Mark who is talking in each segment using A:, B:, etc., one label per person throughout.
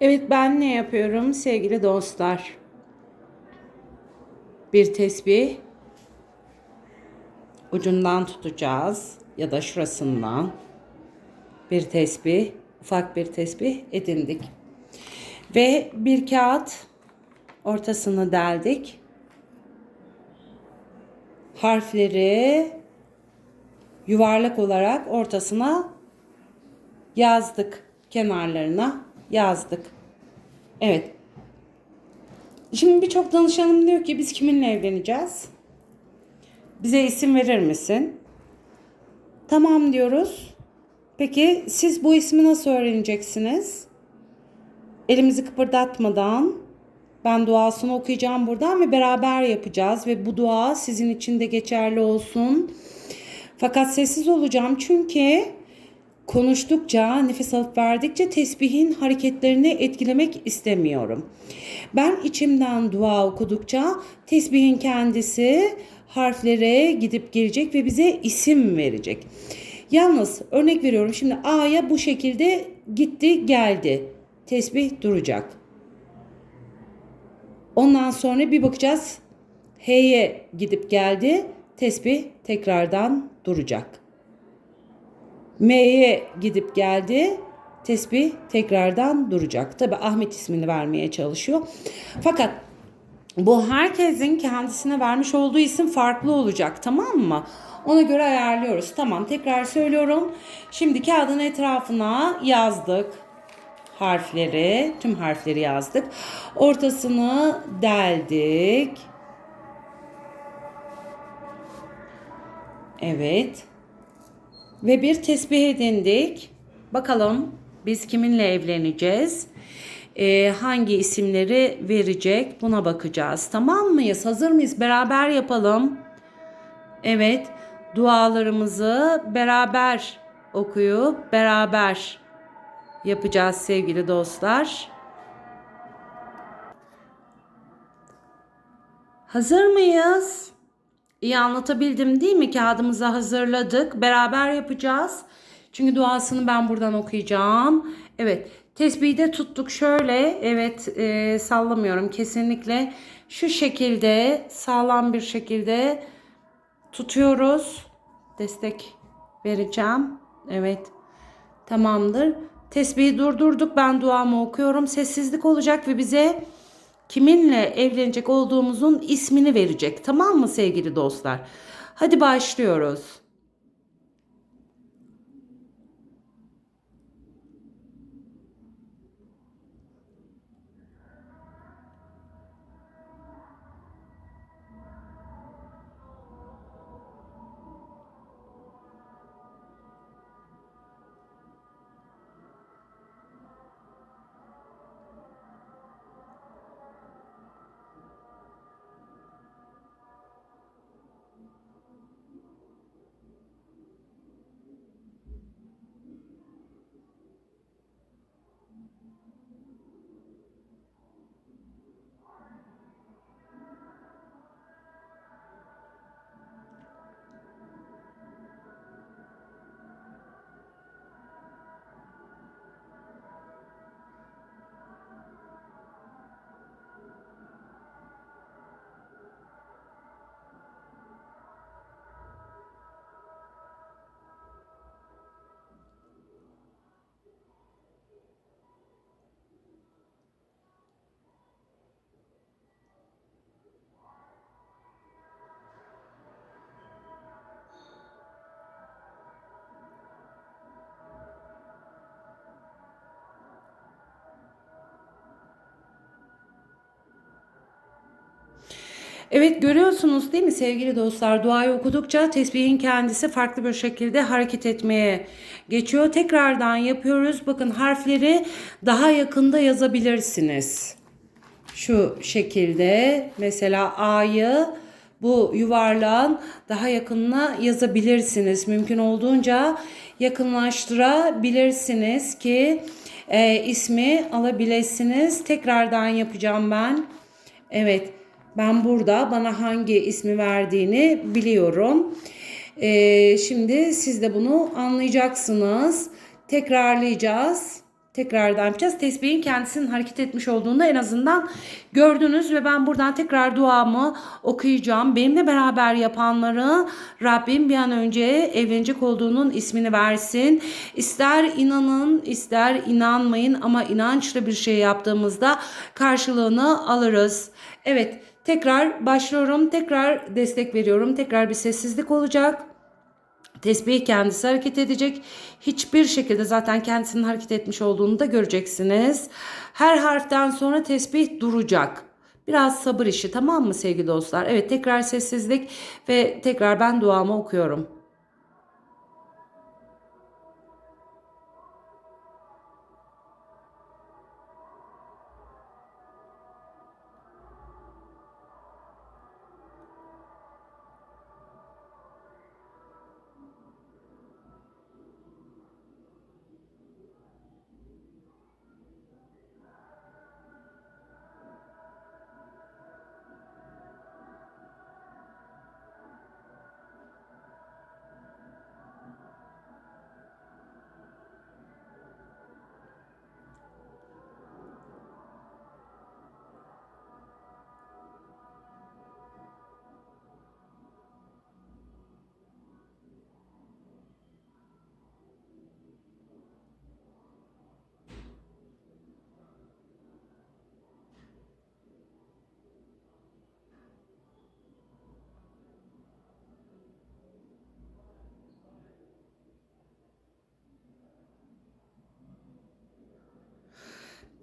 A: Evet ben ne yapıyorum sevgili dostlar? Bir tesbih ucundan tutacağız ya da şurasından bir tesbih, ufak bir tesbih edindik. Ve bir kağıt ortasını deldik. Harfleri yuvarlak olarak ortasına yazdık. Kenarlarına yazdık. Evet. Şimdi birçok danışanım diyor ki biz kiminle evleneceğiz? Bize isim verir misin? Tamam diyoruz. Peki siz bu ismi nasıl öğreneceksiniz? Elimizi kıpırdatmadan ben duasını okuyacağım buradan ve beraber yapacağız ve bu dua sizin için de geçerli olsun. Fakat sessiz olacağım çünkü konuştukça, nefes alıp verdikçe tesbihin hareketlerini etkilemek istemiyorum. Ben içimden dua okudukça tesbihin kendisi harflere gidip gelecek ve bize isim verecek. Yalnız örnek veriyorum şimdi A'ya bu şekilde gitti geldi. Tesbih duracak. Ondan sonra bir bakacağız. H'ye gidip geldi. Tesbih tekrardan duracak. M'ye gidip geldi. Tesbih tekrardan duracak. Tabi Ahmet ismini vermeye çalışıyor. Fakat bu herkesin kendisine vermiş olduğu isim farklı olacak tamam mı? Ona göre ayarlıyoruz. Tamam tekrar söylüyorum. Şimdi kağıdın etrafına yazdık harfleri, tüm harfleri yazdık. Ortasını deldik. Evet. Ve bir tesbih edindik. Bakalım biz kiminle evleneceğiz? Ee, hangi isimleri verecek? Buna bakacağız. Tamam mıyız? Hazır mıyız? Beraber yapalım. Evet. Dualarımızı beraber okuyup beraber yapacağız sevgili dostlar. Hazır mıyız? İyi anlatabildim değil mi? Kağıdımızı hazırladık. Beraber yapacağız. Çünkü duasını ben buradan okuyacağım. Evet. Tesbihi de tuttuk şöyle. Evet e, sallamıyorum kesinlikle. Şu şekilde sağlam bir şekilde tutuyoruz. Destek vereceğim. Evet. Tamamdır. Tesbihi durdurduk. Ben duamı okuyorum. Sessizlik olacak ve bize kiminle evlenecek olduğumuzun ismini verecek. Tamam mı sevgili dostlar? Hadi başlıyoruz. Evet görüyorsunuz değil mi sevgili dostlar? Duayı okudukça tesbihin kendisi farklı bir şekilde hareket etmeye geçiyor. Tekrardan yapıyoruz. Bakın harfleri daha yakında yazabilirsiniz. Şu şekilde mesela A'yı bu yuvarlağın daha yakınına yazabilirsiniz. Mümkün olduğunca yakınlaştırabilirsiniz ki e, ismi alabilirsiniz. Tekrardan yapacağım ben. Evet. Ben burada bana hangi ismi verdiğini biliyorum. Ee, şimdi siz de bunu anlayacaksınız. Tekrarlayacağız. tekrardan yapacağız. Tesbihin kendisinin hareket etmiş olduğunu en azından gördünüz ve ben buradan tekrar duamı okuyacağım. Benimle beraber yapanları Rabbim bir an önce evlenecek olduğunun ismini versin. İster inanın ister inanmayın ama inançlı bir şey yaptığımızda karşılığını alırız. Evet tekrar başlıyorum. Tekrar destek veriyorum. Tekrar bir sessizlik olacak. Tesbih kendisi hareket edecek. Hiçbir şekilde zaten kendisinin hareket etmiş olduğunu da göreceksiniz. Her harften sonra tesbih duracak. Biraz sabır işi tamam mı sevgili dostlar? Evet tekrar sessizlik ve tekrar ben duamı okuyorum.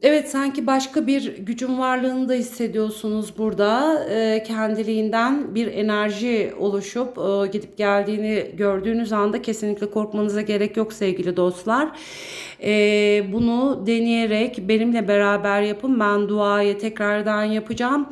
A: Evet sanki başka bir gücün varlığını da hissediyorsunuz burada. Ee, kendiliğinden bir enerji oluşup e, gidip geldiğini gördüğünüz anda kesinlikle korkmanıza gerek yok sevgili dostlar. Ee, bunu deneyerek benimle beraber yapın. Ben duayı tekrardan yapacağım.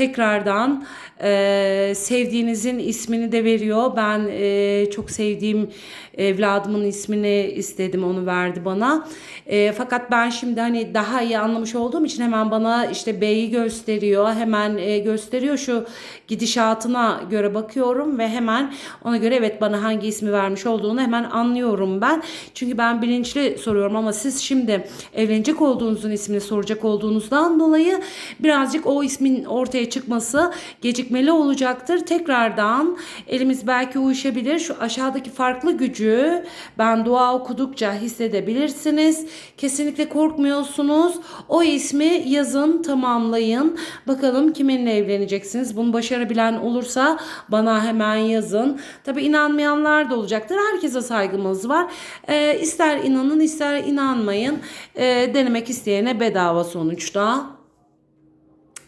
A: Tekrardan e, sevdiğinizin ismini de veriyor. Ben e, çok sevdiğim evladımın ismini istedim onu verdi bana. E, fakat ben şimdi hani daha iyi anlamış olduğum için hemen bana işte B'yi gösteriyor. Hemen e, gösteriyor şu gidişatına göre bakıyorum ve hemen ona göre evet bana hangi ismi vermiş olduğunu hemen anlıyorum ben. Çünkü ben bilinçli soruyorum ama siz şimdi evlenecek olduğunuzun ismini soracak olduğunuzdan dolayı birazcık o ismin ortaya çıkması gecikmeli olacaktır. Tekrardan elimiz belki uyuşabilir. Şu aşağıdaki farklı gücü ben dua okudukça hissedebilirsiniz. Kesinlikle korkmuyorsunuz. O ismi yazın, tamamlayın. Bakalım kiminle evleneceksiniz. Bunu başarabilen olursa bana hemen yazın. Tabi inanmayanlar da olacaktır. Herkese saygımız var. Ee, ister inanın ister inanmayın. Ee, denemek isteyene bedava sonuçta.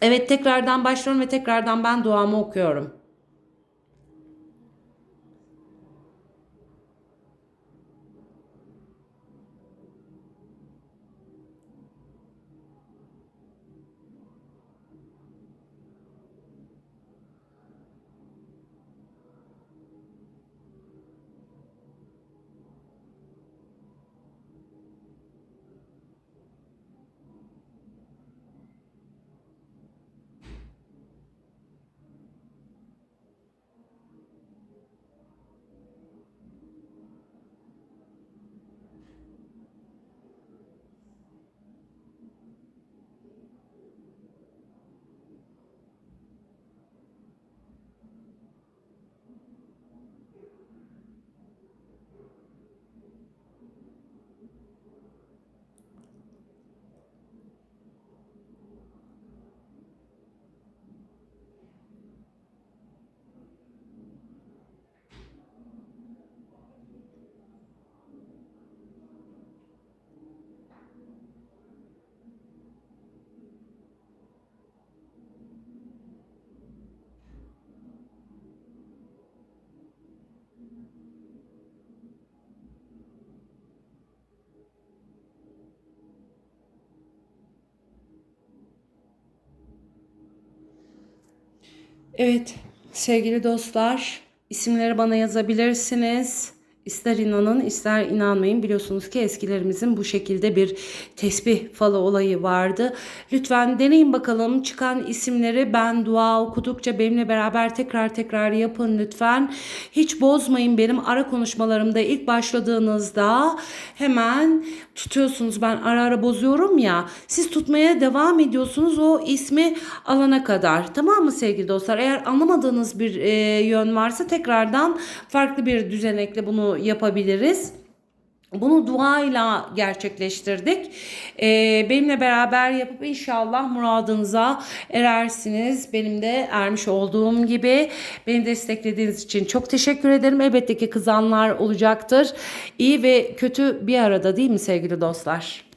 A: Evet tekrardan başlıyorum ve tekrardan ben duamı okuyorum. Evet sevgili dostlar isimleri bana yazabilirsiniz. İster inanın ister inanmayın. Biliyorsunuz ki eskilerimizin bu şekilde bir tesbih falı olayı vardı. Lütfen deneyin bakalım. Çıkan isimleri ben dua okudukça benimle beraber tekrar tekrar yapın lütfen. Hiç bozmayın benim ara konuşmalarımda ilk başladığınızda hemen tutuyorsunuz. Ben ara ara bozuyorum ya. Siz tutmaya devam ediyorsunuz o ismi alana kadar. Tamam mı sevgili dostlar? Eğer anlamadığınız bir e, yön varsa tekrardan farklı bir düzenekle yapabiliriz. Bunu duayla gerçekleştirdik. Ee, benimle beraber yapıp inşallah muradınıza erersiniz. Benim de ermiş olduğum gibi. Beni desteklediğiniz için çok teşekkür ederim. Elbette ki kızanlar olacaktır. İyi ve kötü bir arada değil mi sevgili dostlar?